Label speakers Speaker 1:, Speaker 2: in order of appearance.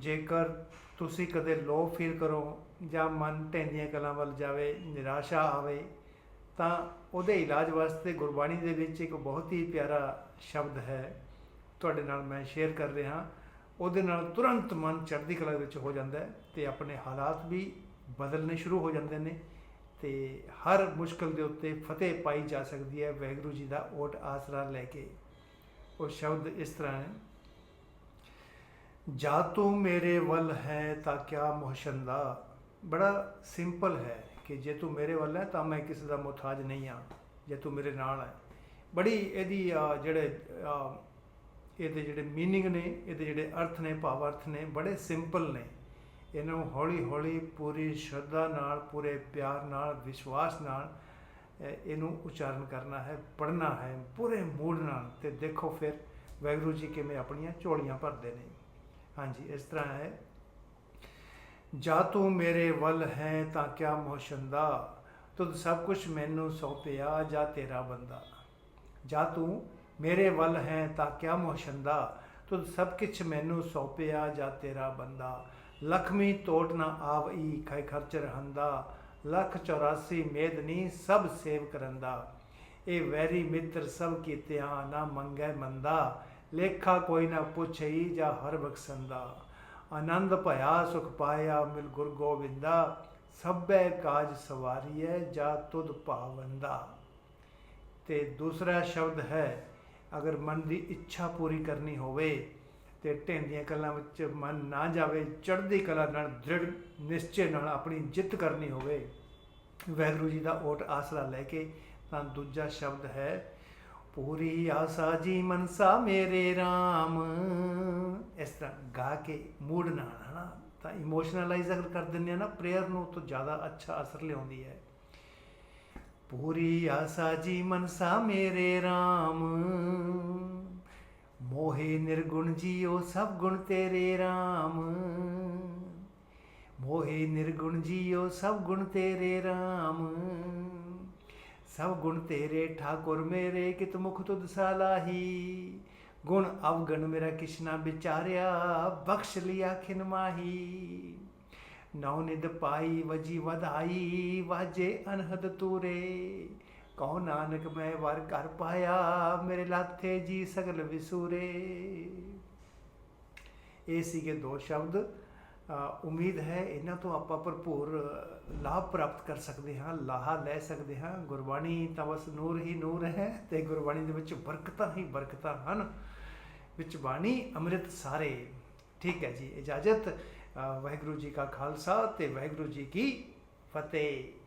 Speaker 1: ਜੇਕਰ ਤੁਸੀਂ ਕਦੇ ਲੋ ਫੀਲ ਕਰੋ ਜਾਂ ਮਨ ਢਹਿੰਦੀਆਂ ਕਲਾਂ ਵੱਲ ਜਾਵੇ, ਨਿਰਾਸ਼ਾ ਆਵੇ, ਤਾਂ ਉਹਦੇ ਇਲਾਜ ਵਾਸਤੇ ਗੁਰਬਾਣੀ ਦੇ ਵਿੱਚ ਇੱਕ ਬਹੁਤ ਹੀ ਪਿਆਰਾ ਸ਼ਬਦ ਹੈ। ਤੁਹਾਡੇ ਨਾਲ ਮੈਂ ਸ਼ੇਅਰ ਕਰ ਰਿਹਾ ਉਹਦੇ ਨਾਲ ਤੁਰੰਤ ਮਨ ਚੜ੍ਹਦੀ ਕਲਾ ਵਿੱਚ ਹੋ ਜਾਂਦਾ ਹੈ ਤੇ ਆਪਣੇ ਹਾਲਾਤ ਵੀ ਬਦਲਣੇ ਸ਼ੁਰੂ ਹੋ ਜਾਂਦੇ ਨੇ ਤੇ ਹਰ ਮੁਸ਼ਕਲ ਦੇ ਉੱਤੇ ਫਤਿਹ ਪਾਈ ਜਾ ਸਕਦੀ ਹੈ। ਵਾਹਿਗੁਰੂ ਜੀ ਦਾ ਓਟ ਆਸਰਾ ਲੈ ਕੇ। ਉਹ ਸ਼ਬਦ ਇਸ ਤਰ੍ਹਾਂ ਹੈ ਜਾ ਤੂੰ ਮੇਰੇ ਵੱਲ ਹੈ ਤਾਂ ਕਿਆ ਮੋਹਸ਼ੰਦਾ ਬੜਾ ਸਿੰਪਲ ਹੈ ਕਿ ਜੇ ਤੂੰ ਮੇਰੇ ਵੱਲ ਹੈ ਤਾਂ ਮੈਂ ਕਿਸੇ ਦਾ ਮੁਹਤਾਜ ਨਹੀਂ ਆ ਜੇ ਤੂੰ ਮੇਰੇ ਨਾਲ ਹੈ ਬੜੀ ਇਹਦੀ ਅਹ, ਜਿਹੜੇ ਅਹ, ਇਹਦੇ ਜਿਹੜੇ मीनिंग ਨੇ ਇਹਦੇ ਜਿਹੜੇ ਅਰਥ ਨੇ ਭਾਵ ਅਰਥ ਨੇ ਬੜੇ ਸਿੰਪਲ ਨੇ ਇਹਨੂੰ ਹੌਲੀ ਹੌਲੀ ਪੂਰੀ ਸ਼ਰਧਾ ਨਾਲ ਪੂਰੇ ਪਿਆਰ ਨਾਲ ਵਿਸ਼ਵਾਸ ਨਾਲ ਅਹ, ਇਹਨੂੰ ਉਚਾਰਨ ਕਰਨਾ ਹੈ ਪੜ੍ਹਨਾ ਹੈ ਪੂਰੇ ਮੂਡ ਨਾਲ ਤੇ ਦੇਖੋ ਫਿਰ ਵਾਹਿਗੁਰੂ ਜੀ ਕਿਵੇਂ ਆਪਣੀਆਂ ਝੋਲੀਆਂ ਭਰਦੇ ਨੇ ਹਾਂਜੀ, ਇਸ ਤਰ੍ਹਾਂ ਹੈ। ਜਾ ਤੂੰ ਮੇਰੇ ਵੱਲ ਹੈ ਤਾਂ ਕਿਆ ਮੋਸ਼ੰਦਾ? ਤੁਧ ਸਭ ਕੁਝ ਮੈਨੂੰ ਸੌਂਪਿਆ ਜਾ ਤੇਰਾ ਬੰਦਾ? ਜਾ ਤੂੰ ਮੇਰੇ ਵੱਲ ਹੈ ਤਾਂ ਕਿਆ ਮੋਸ਼ੰਦਾ? ਤੂੰ ਸਭ ਕੁਝ ਮੈਨੂੰ ਸੌਂਪਿਆ ਜਾ ਤੇਰਾ ਬੰਦਾ? ਲਖਮੀ ਤੋਟ ਨਾ ਆਵਈ ਖੈ ਖਰਚ ਰਹੰਦਾ। ਲੱਖ 84 ਮੇਦਨੀ ਸਭ ਸੇਵ ਕਰੰਦਾ। ਇਹ ਵੈਰੀ ਮਿੱਤਰ ਸਭ ਕੀਤਿਆਂ ਨਾ ਮੰਗੈ ਮੰਦਾ। ਲੇਖਾ ਕੋਈ ਨਾ ਪੁੱਛਈ ਜਾਂ ਹਰ ਬਖਸ਼ੰਦਾ। ਆਨੰਦ ਭਇਆ ਸੁਖ ਪਾਇਆ ਮਿਲ ਗੁਰ ਗੋਬਿੰਦਾ। ਸਭੈ ਕਾਜ ਸਵਾਰੀਐ ਜਾ ਤੁਧ ਭਾਵੰਦਾ ਤੇ ਦੂਸਰਾ ਸ਼ਬਦ ਹੈ, ਅਗਰ ਮਨ ਦੀ ਇੱਛਾ ਪੂਰੀ ਕਰਨੀ ਹੋਵੇ, ਤੇ ਢੇਂਦੀਆਂ ਕਲਾਂ ਵਿੱਚ ਮਨ ਨਾ ਜਾਵੇ, ਚੜ੍ਹਦੀ ਕਲਾ ਨਾਲ ਦ੍ਰਿੜ ਨਿਸ਼ਚੇ ਨਾਲ ਆਪਣੀ ਜਿੱਤ ਕਰਨੀ ਹੋਵੇ ਵਾਹਿਗੁਰੂ ਜੀ ਦਾ ਓਟ ਆਸਰਾ ਲੈ ਕੇ ਤਾਂ ਦੂਜਾ ਸ਼ਬਦ ਹੈ ਪੂਰੀ ਆਸਾ ਜੀ ਮਨਸਾ ਮੇਰੇ RAM ਇਸ ਤਰ੍ਹਾਂ ਗਾ ਕੇ ਮੂਡ ਨਾਲ, ਹਨਾ? ਤਾਂ ਇਮੋਸ਼ਨਲਾਈਜ਼ ਅਗਰ ਕਰ ਦਿੰਦੇ ਆ ਨਾ ਪ੍ਰੇਅਰ ਨੂੰ ਤਾਂ ਜ਼ਿਆਦਾ ਅੱਛਾ ਅਸਰ ਲਿਆਉਂਦੀ ਹੈ। ਪੂਰੀ ਆਸਾ ਜੀ ਮਨਸਾ ਮੇਰੇ RAM ਮੋਹੇ ਨਿਰਗੁਣ ਜੀਓ ਸਭ ਗੁਣ ਤੇਰੇ RAM ਮੋਹੇ ਨਿਰਗੁਣ ਜੀਓ ਸਭ ਗੁਣ ਤੇਰੇ RAM ਸਭ ਗੁਣ ਤੇਰੇ, ਠਾਕੁਰ ਮੇਰੇ, ਕਿਤ ਮੁਖ ਤੁਧ ਸਾਲਾਹੀ। ਗੁਣ ਅਵਗਣ ਮੇਰਾ ਕਿਸ਼ਨਾ ਵਿਚਾਰਿਆ, ਬਖਸ਼ ਲਿਆ ਖਿਨ ਮਾਹੀ। ਨੌ ਨਿਦ ਪਾਈ, ਵਜੀ ਵਧਾਈ, ਵਾਜੇ ਅਨਹਦ ਤੂਰੇ। ਕਉ ਨਾਨਕ, ਮੈਂ ਵਰ ਕਰ ਪਾਇਆ, ਮੇਰੇ ਲਾਥੇ ਜੀ ਸਗਲ ਵਿਸੂਰੇ। ਇਹ ਸੀਗੇ ਦੋ ਸ਼ਬਦ। ਉਮੀਦ ਹੈ ਇਹਨਾਂ ਤੋਂ ਆਪਾਂ ਭਰਪੂਰ ਲਾਭ ਪ੍ਰਾਪਤ ਕਰ ਸਕਦੇ ਹਾਂ, ਲਾਹਾ ਲੈ ਸਕਦੇ ਹਾਂ। ਗੁਰਬਾਣੀ ਤਾਂ ਬਸ ਨੂਰ ਹੀ ਨੂਰ ਹੈ ਤੇ ਗੁਰਬਾਣੀ ਦੇ ਵਿੱਚ ਬਰਕਤਾਂ ਹੀ ਬਰਕਤਾਂ ਹਨ। ਵਿੱਚ ਬਾਣੀ, ਅੰਮ੍ਰਿਤ ਸਾਰੇ। ਠੀਕ ਹੈ ਜੀ, ਇਜਾਜ਼ਤ। ਵਾਹਿਗੁਰੂ ਜੀ ਕਾ ਖਾਲਸਾ ਤੇ ਵਾਹਿਗੁਰੂ ਜੀ ਕੀ ਫਤਿਹ।